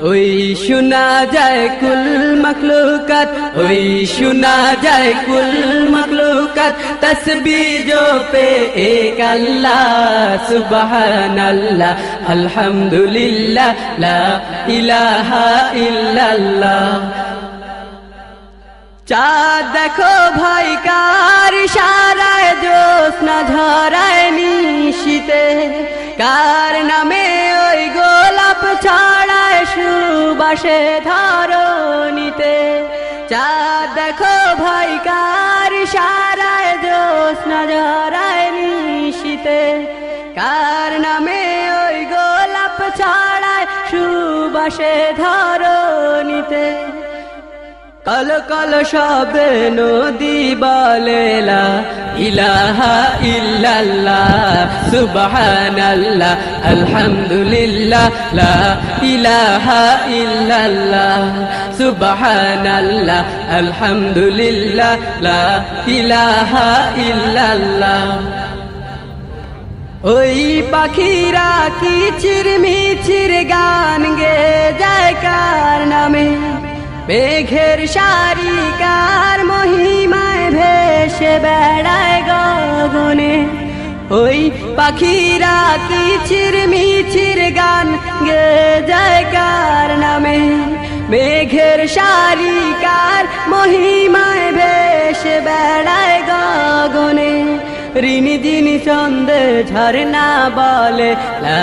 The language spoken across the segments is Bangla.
ওই শোনা যায় কুল মকলুকাত ওই শোনা যায় কুল মকলুকাত তসবি জো পে এক আল্লাহ সুবহান আল্লাহ আলহামদুলিল্লাহ, লা ইলাহা ইল্লাল্লাহ। চা দেখো ভাই কার ইশারায় সারায় জোৎস্না ধরায়নি সুবাসে ধরণীতে। চাঁদ দেখো ভাই কার সারায় জোৎস্না ঝরায় নিশিতে। কার নামে ওই গোলাপ ছড়ায় সুবাসে ধরণীতে। কল কল সবে নদী বলেলা, ইলাহা ইল্লাল্লাহ, সুবহানাল্লাহ, আলহামদুলিল্লাহ, লা ইলাহা ইল্লাল্লাহ, সুবহানাল্লাহ, আলহামদুলিল্লাহ, লা ইলাহা ইল্লাল্লাহ। ওই পাখিরা কিচির মিচির গান গে মেঘের সারিকার মহিমায় ভেসে বেড়ায় গগনে। ওই পাখিরা কিচির মিচির গান গে যায় কার নামে। মেঘের সারিকার মহিমায় ভেসে বেড়ায় গগনে। ঋণী যিনি চন্দে ঝরনা বলে, লা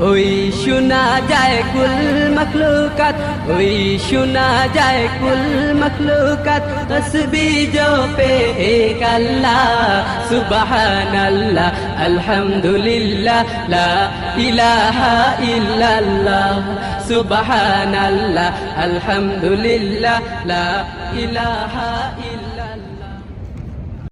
ওই শোনা যায় কুল মখলুকাত, ওই শোনা যায় কুল মখলুকাত। তসবি জপে এক আল্লাহ, সুবহানাল্লাহ, আলহামদুলিল্লাহ, লা ইলাহা ইল্লাল্লাহ, সুবহানাল্লাহ, আলহামদুলিল্লাহ, লা ইলাহা ইল্লাল্লাহ।